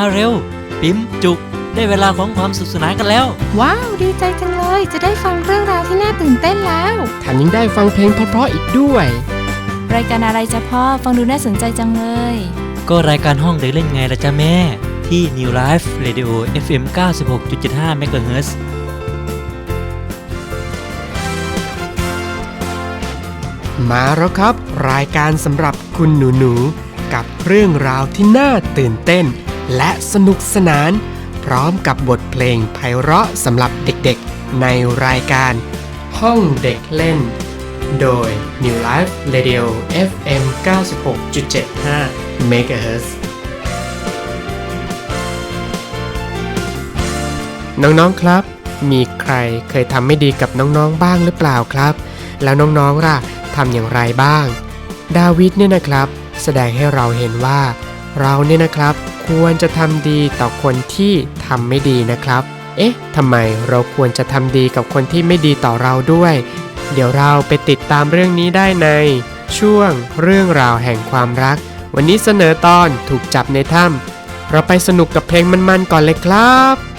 มาเร็ว ปิ๊มจุก ได้เวลาของความสุขสนานกันแล้ว ว้าว ดีใจจังเลย จะได้ฟังเรื่องราวที่น่าตื่นเต้นแล้ว แถมยังได้ฟังเพลงเพราะๆอีกด้วย รายการอะไรจ๊ะพ่อ ฟังดูน่าสนใจจังเลย ก็รายการห้องเด็กเล่นไงล่ะจ๊ะแม่ ที่ New Life Radio FM 96.75 MHz มาแล้วครับ รายการสำหรับคุณหนูหนูๆกับเรื่องราวที่น่าตื่นเต้น และสนุกสนาน พร้อมกับบทเพลงไพเราะสำหรับเด็กๆ ในรายการ ห้องเด็กเล่น โดย New Life Radio FM 96.75 MHz น้องๆครับ มีใครเคยทำไม่ดีกับน้องๆบ้างหรือเปล่าครับ แล้วน้องๆล่ะทำอย่างไรบ้าง ดาวิดเนี่ยนะครับ แสดงให้เราเห็นว่า เราเนี่ยนะครับ ควรจะทำดีต่อคนที่ทำไม่ดีนะครับ เอ๊ะทำไมเราควรจะทำดีกับคนที่ไม่ดีต่อเราด้วย เดี๋ยวเราไปติดตามเรื่องนี้ได้ใน ช่วงเรื่องราวแห่งความรัก วันนี้เสนอตอนถูกจับในถ้ำเราไปสนุกกับเพลงมันๆก่อนเลยครับ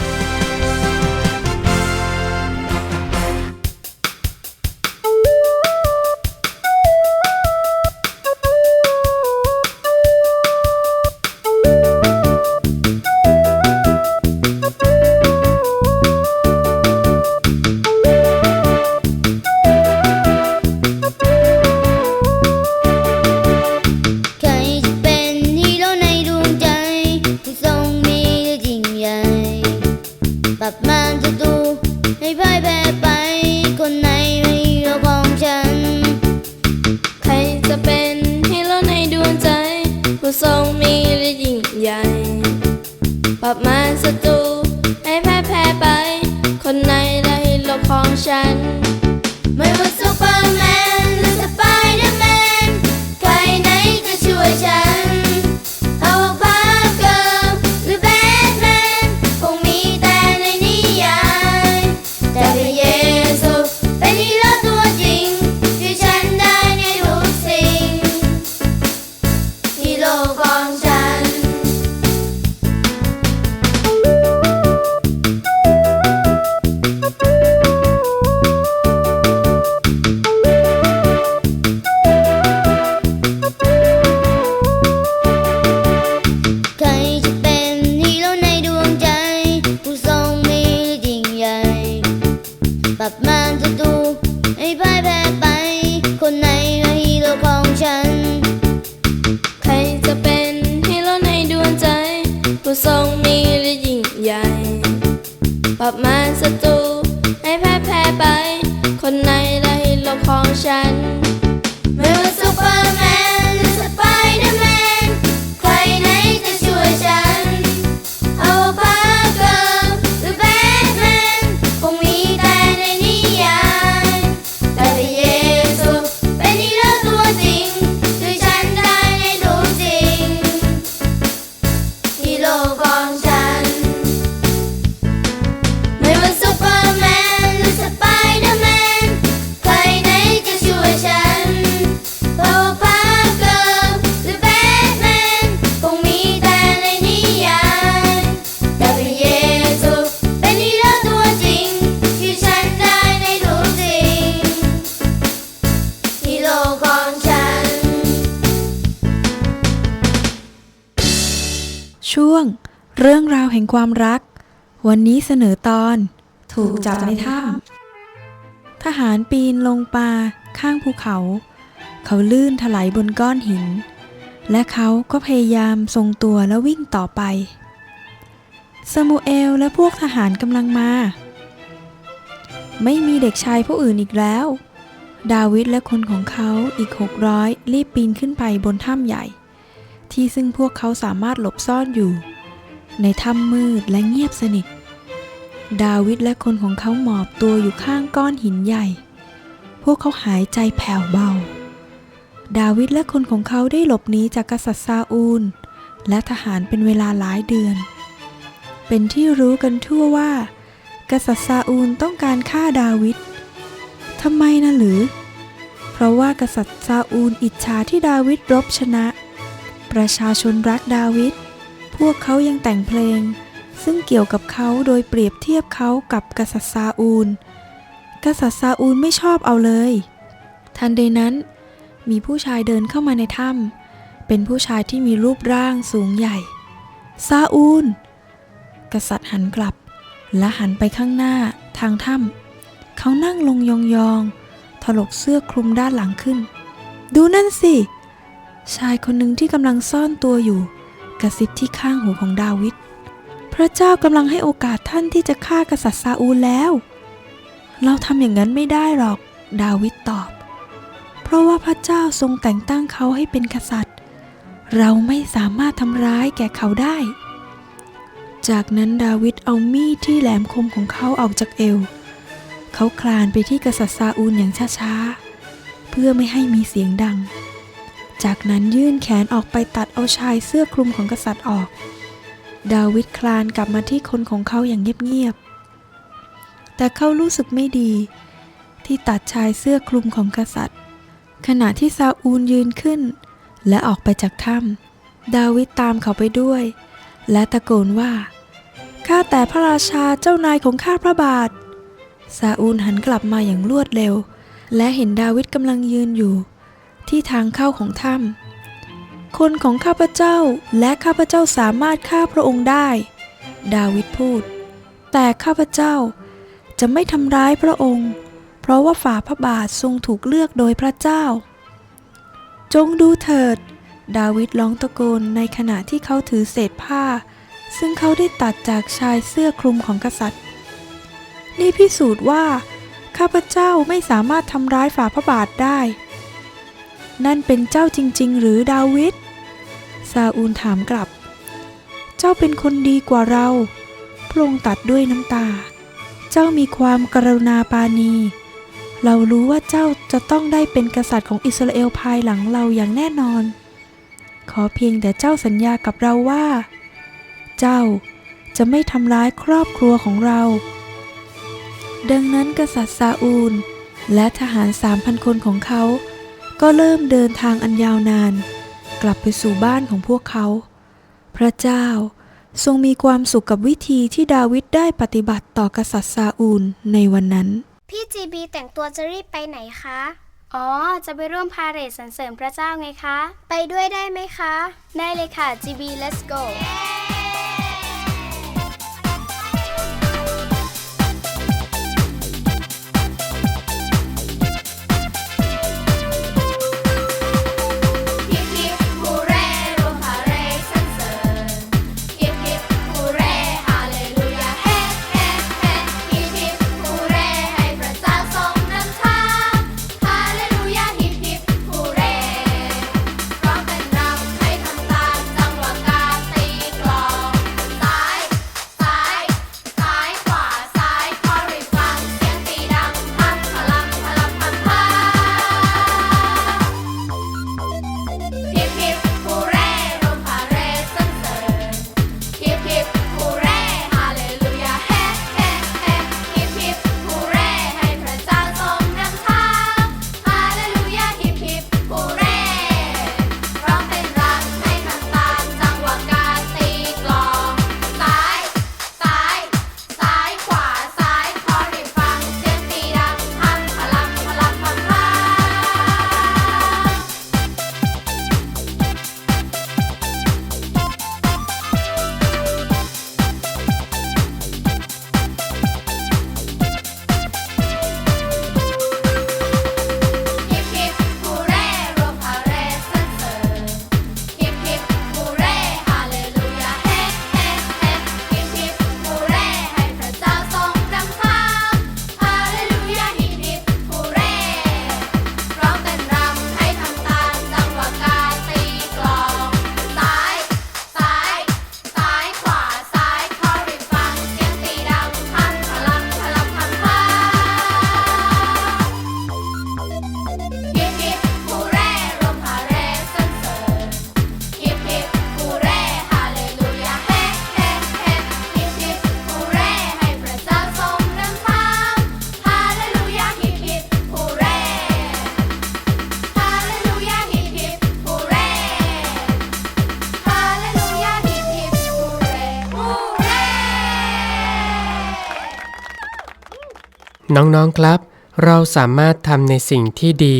ความรัก วันนี้เสนอตอน ถูกจับในถ้ำทหารปีนลงป่าข้างภูเขา เขาลื่นถลายบนก้อนหิน และเขาก็พยายามทรงตัวและวิ่งต่อไปซามูเอลและพวกทหารกำลังมา ไม่มีเด็กชายผู้อื่นอีกแล้ว ดาวิดและคนของเขาอีก 600 รีบปีนขึ้นไปบนถ้ำใหญ่ ที่ซึ่งพวกเขาสามารถหลบซ่อนอยู่ ในถ้ำมืดและเงียบสนิท ดาวิดและคนของเขาหมอบตัวอยู่ข้างก้อนหินใหญ่ พวกเขาหายใจแผ่วเบา ดาวิดและคนของเขาได้หลบหนีจากกษัตริย์ซาอูล และทหารเป็นเวลาหลายเดือน เป็นที่รู้กันทั่วว่า กษัตริย์ซาอูลต้องการฆ่าดาวิดทำไมนะหรือ เพราะว่ากษัตริย์ซาอูลอิจฉาที่ดาวิดรบชนะ ประชาชนรักดาวิด พวกเขายังแต่งเพลง ซึ่งเกี่ยวกับเขาโดยเปรียบเทียบเขากับกษัตริย์ซาอูล กษัตริย์ซาอูลไม่ชอบเอาเลย ทันใดนั้น มีผู้ชายเดินเข้ามาในถ้ำเป็นผู้ชายที่มีรูปร่างสูงใหญ่ ซาอูล กษัตริย์หันกลับ และหันไปข้างหน้าทางถ้ำเขานั่งลงยองๆถลกเสื้อคลุมด้านหลังขึ้น ดูนั่นสิชายคนหนึ่งที่กำลังซ่อนตัวอยู่ กระซิบที่ข้างหูของดาวิด พระเจ้ากำลังให้โอกาสท่านที่จะฆ่ากษัตริย์ซาอูลแล้ว เราทำอย่างนั้นไม่ได้หรอก ดาวิดตอบ เพราะว่าพระเจ้าทรงแต่งตั้งเขาให้เป็นกษัตริย์ เราไม่สามารถทำร้ายแก่เขาได้ จากนั้นดาวิดเอามีดที่แหลมคมของเขาออกจากเอว เขาคลานไปที่กษัตริย์ซาอูลอย่างช้าๆ เพื่อไม่ให้มีเสียงดัง จากนั้นยื่นแขนออกไปตัดเอาชายเสื้อคลุมของกษัตริย์ออก ดาวิดคลานกลับมาที่คนของเขาอย่างเงียบๆ แต่เขารู้สึกไม่ดี ที่ตัดชายเสื้อคลุมของกษัตริย์ ขณะที่ซาอูลยืนขึ้น และออกไปจากถ้ำดาวิดตามเขาไปด้วย และตะโกนว่าข้าแต่พระราชาเจ้านายของข้าพระบาทซาอูลหันกลับมาอย่างรวดเร็ว และเห็นดาวิดกำลังยืนอยู่ ที่ทางเข้าของถ้ำคนของข้าพเจ้าและข้าพเจ้าสามารถฆ่าพระองค์ได้ ดาวิดพูด แต่ข้าพเจ้าจะไม่ทำร้ายพระองค์ เพราะว่าฝ่าพระบาททรงถูกเลือกโดยพระเจ้า จงดูเถิด ดาวิดร้องตะโกนในขณะที่เขาถือเศษผ้า ซึ่งเขาได้ตัดจากชายเสื้อคลุมของกษัตริย์ นี่พิสูจน์ว่า ข้าพเจ้าไม่สามารถทำร้ายฝ่าพระบาทได้ นั่นเป็นเจ้าจริง ๆ หรือดาวิด ซาอูลถามกลับ เจ้าเป็นคนดีกว่าเรา พระองค์ตัดด้วยน้ำตา เจ้ามีความกรุณาปาณีเรารู้ว่าเจ้าจะต้องได้เป็นกษัตริย์ของอิสราเอลภายหลังเราอย่างแน่นอน ขอเพียงแต่เจ้าสัญญากับเราว่า เจ้าจะไม่ทำร้ายครอบครัวของเรา ดังนั้นกษัตริย์ซาอูล และทหารสามพันคนของเขา ก็เริ่มเดินทางอันยาวนาน กลับไปสู่บ้านของพวกเขา พระเจ้าทรงมีความสุขกับวิธีที่ดาวิดได้ปฏิบัติต่อกษัตริย์ซาอูลในวันนั้น พี่จีบีแต่งตัวจะรีบไปไหนคะ อ๋อ จะไปร่วมพาเหรดสรรเสริญพระเจ้าไงคะ ไปด้วยได้ไหมคะ ได้เลยค่ะ GB let's go น้องๆครับ เราสามารถทำในสิ่งที่ดี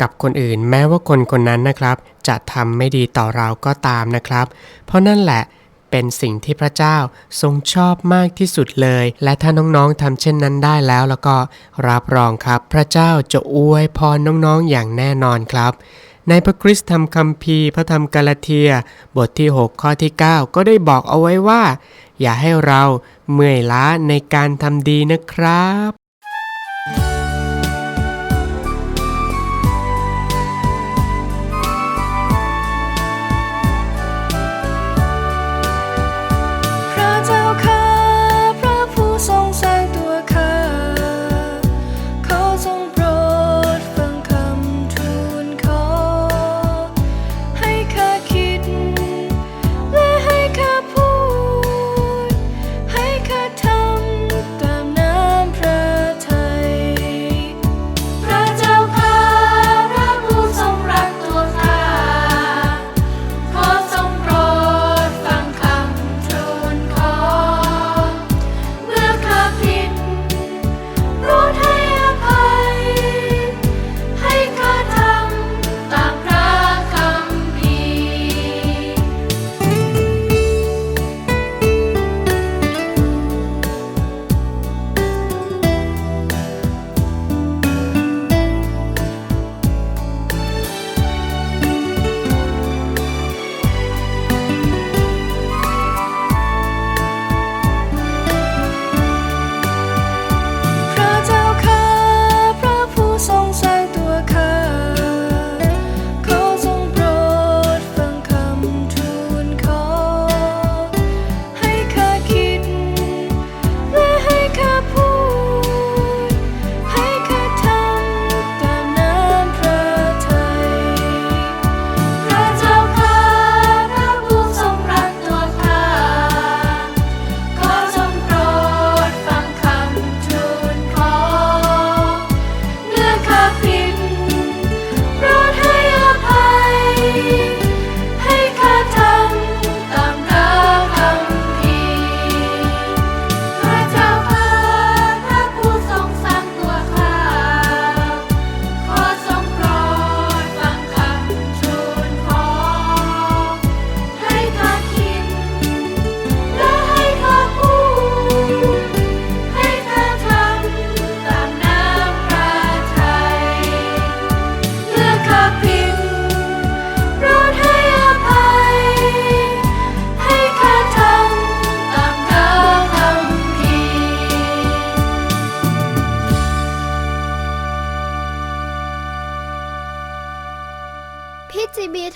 กับคนอื่น แม้ว่าคนคนนั้นนะครับ จะทำไม่ดีต่อเราก็ตามนะครับ เพราะนั่นแหละเป็นสิ่งที่พระเจ้าทรงชอบมากที่สุดเลย และถ้าน้องๆทำเช่นนั้นได้แล้วแล้วก็รับรองครับ พระเจ้าจะอวยพรน้องๆอย่างแน่นอนครับ ในพระคริสต์ธรรมคัมภีร์พระธรรมกาลาเทีย บทที่ 6 ข้อที่ 9 ก็ได้บอกเอาไว้ว่า อย่าให้เราเมื่อยล้าในการทำดีนะครับ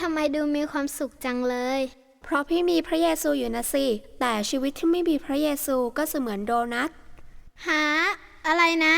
ทำไมดูมีความสุขจังเลย เพราะพี่มีพระเยซูอยู่นะสิ แต่ชีวิตที่ไม่มีพระเยซูก็เสมือนโดนัท หา อะไรนะ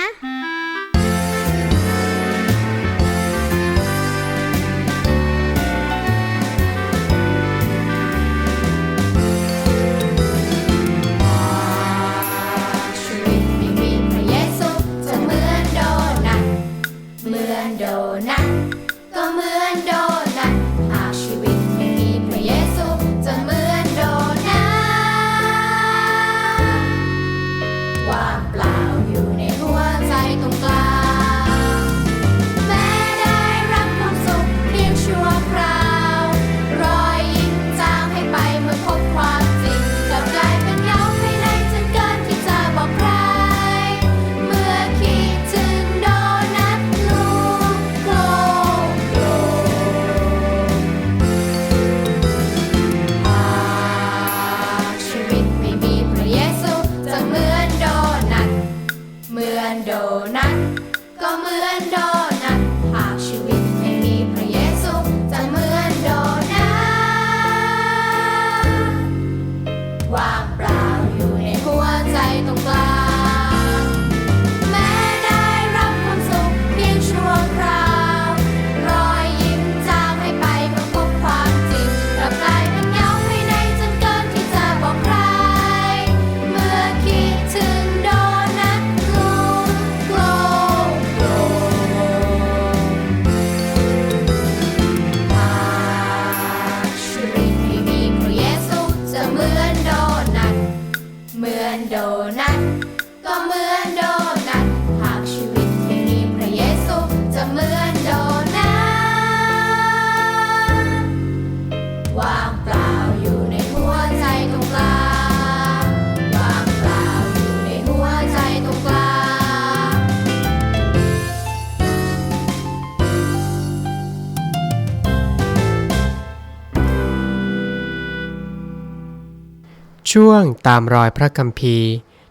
ช่วงตามรอยพระคัมภีร์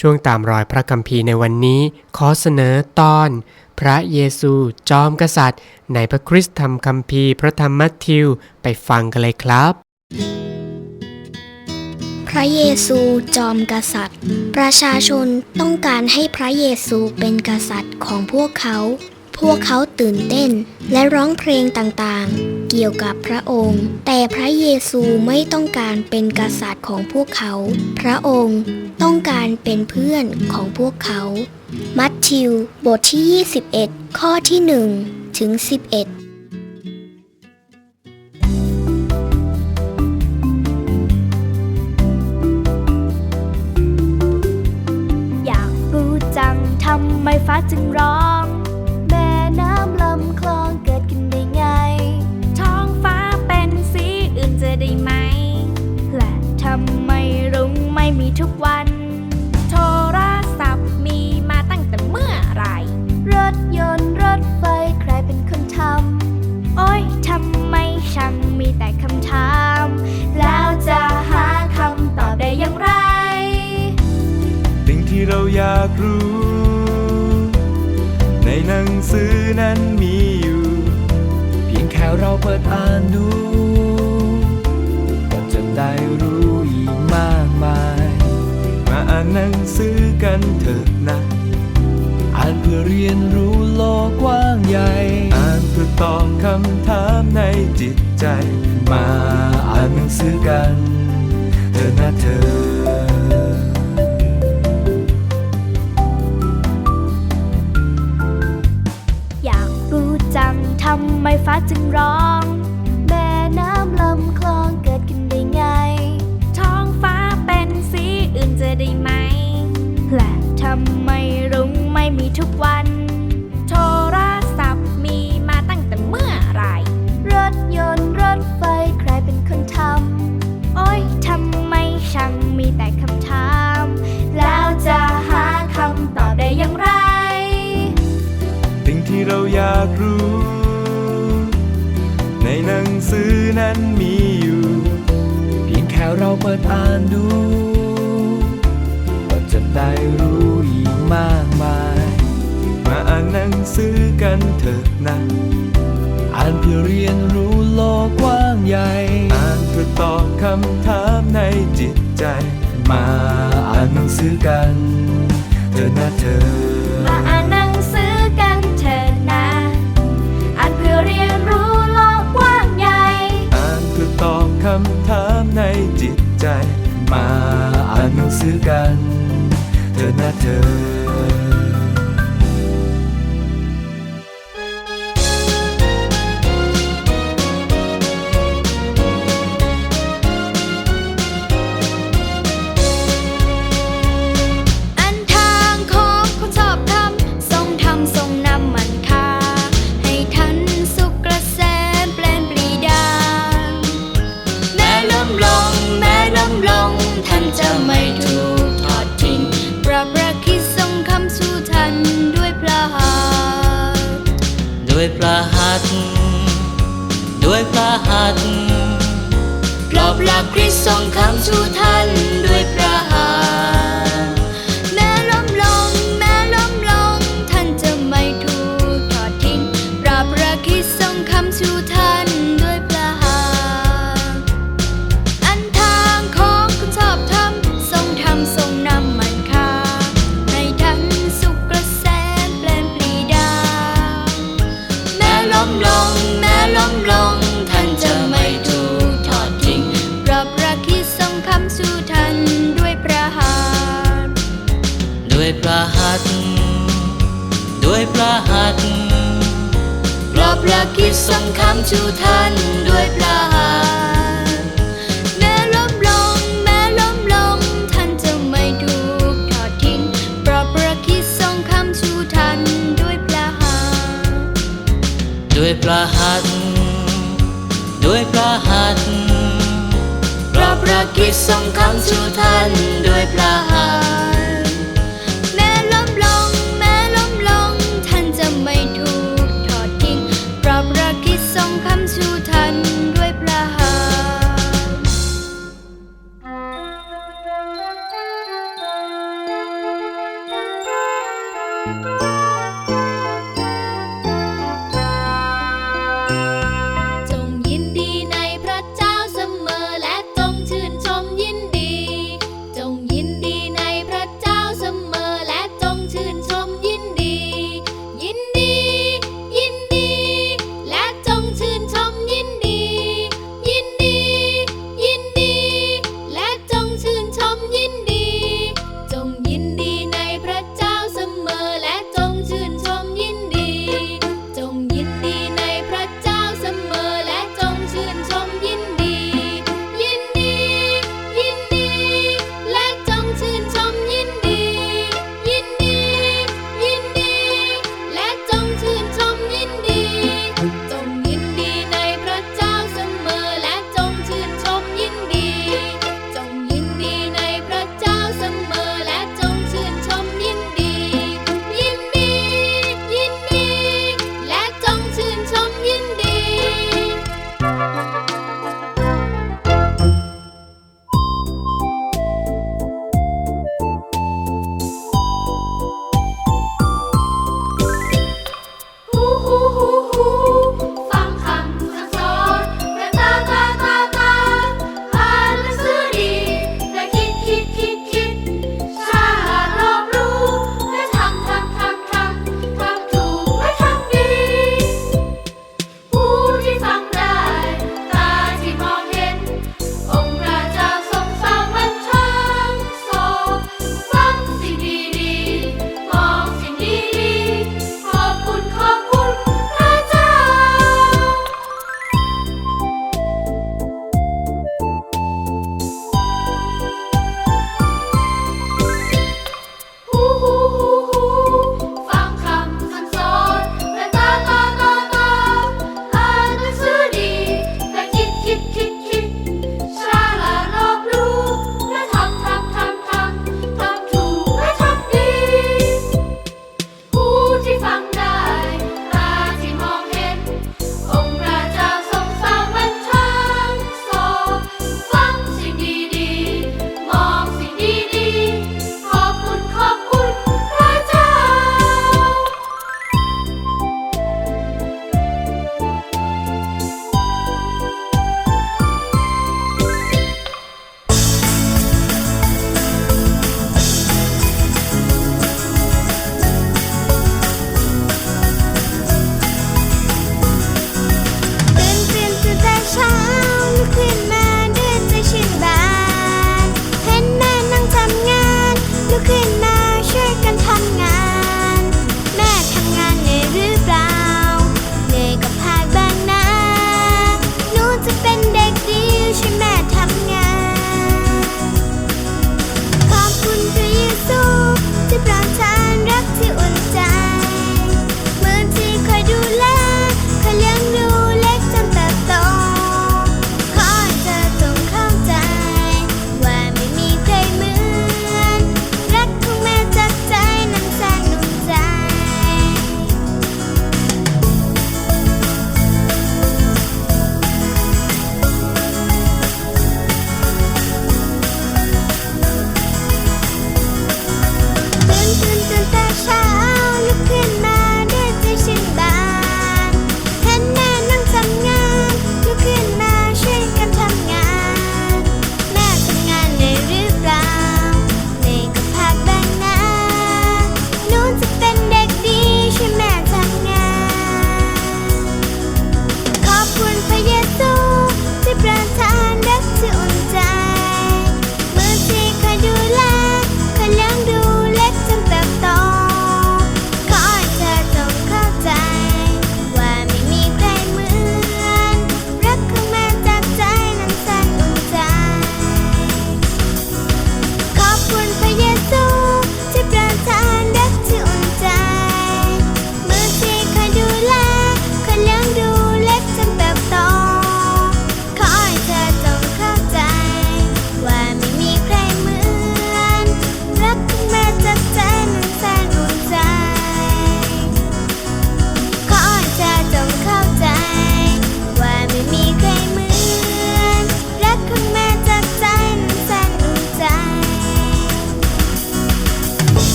ช่วงตามรอยพระคัมภีร์ในวันนี้ ขอเสนอตอน พระเยซูจอมกษัตริย์ ในพระคริสตธรรมคัมภีร์พระธรรมมัทธิวไปฟังกันเลยครับ พระเยซูจอมกษัตริย์ ประชาชนต้องการให้พระเยซูเป็นกษัตริย์ของพวกเขา พวกเขาตื่นเต้นและร้องเพลงต่างๆ เกี่ยวกับพระองค์ แต่พระเยซูไม่ต้องการเป็นกษัตริย์ของพวกเขา พระองค์ต้องการเป็นเพื่อนของพวกเขา มัทธิว บทที่ 21 ข้อที่ 1 ถึง 11อยากรู้จังทำไมฟ้าจึงร้อง เราอยากรู้ ในหนังสือนั้นมีอยู่ เพียงแค่เราเปิดอ่านดูก็จะได้รู้อีกมากมาย มาอ่านหนังสือกันเถอะนะ อ่านเพื่อเรียนรู้โลกกว้างใหญ่ อ่านเพื่อตอบคำถามในจิตใจ มาอ่านหนังสือกันเถอะนะเธอำไมฟ้าจึงร้อง ปิดอ่านดูก็จะได้รู้อีกมากมาย มาอ่านหนังสือกันเถอะนะอ่านเพื่อเรียนรู้โลกกว้างใหญ่ อ่านเพื่อตอบคำถามในจิตใจ มาอ่านหนังสือกันเถอะนะเธอ มาอ่านหนังสือกันเถิดนะ อ่านเพื่อเรียนรู้โลกกว้างใหญ่ อ่านเพื่อตอบคำถามในจิต ใจ มาอ่านหนังสือกันเถอะนะเธอ ด้วยพระหัตถ์พระประคริสต์ทรงคำชูท่านด้วยพระหัตถ์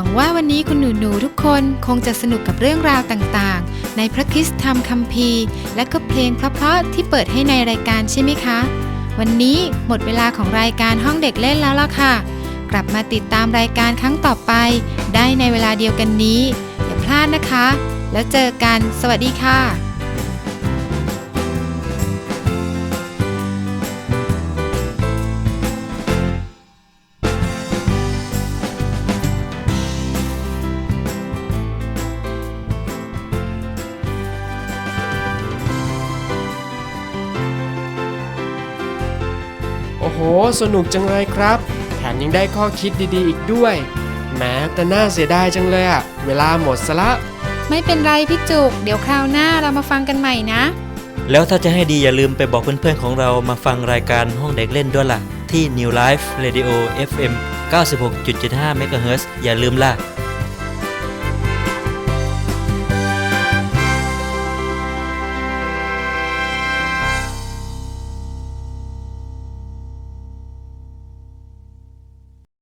วังว่าวันนี้คุณหนูหนูๆทุกคนคงจะสนุกกับเรื่องราวต่างๆ ในพระคริสธรรมคัมภีร์ และก็เพลงเพราะๆที่เปิดให้ในรายการใช่ไหมคะ วันนี้หมดเวลาของรายการห้องเด็กเล่นแล้วล่ะค่ะ กลับมาติดตามรายการครั้งต่อไป ได้ในเวลาเดียวกันนี้ อย่าพลาดนะคะ แล้วเจอกัน สวัสดีค่ะ สนุกจังเลยครับ แถมยังได้ข้อคิดดีๆ อีกด้วยแหม้แต่น่าเสียดายจังเลยอะเวลาหมดซะละ ไม่เป็นไรพี่จุก เดี๋ยวคราวหน้าเรามาฟังกันใหม่นะ แล้วถ้าจะให้ดีอย่าลืมไปบอกเพื่อนๆของเรามาฟังรายการห้องเด็กเล่นด้วยล่ะ ที่ New Life Radio FM 96.75 MHz อย่าลืมล่ะ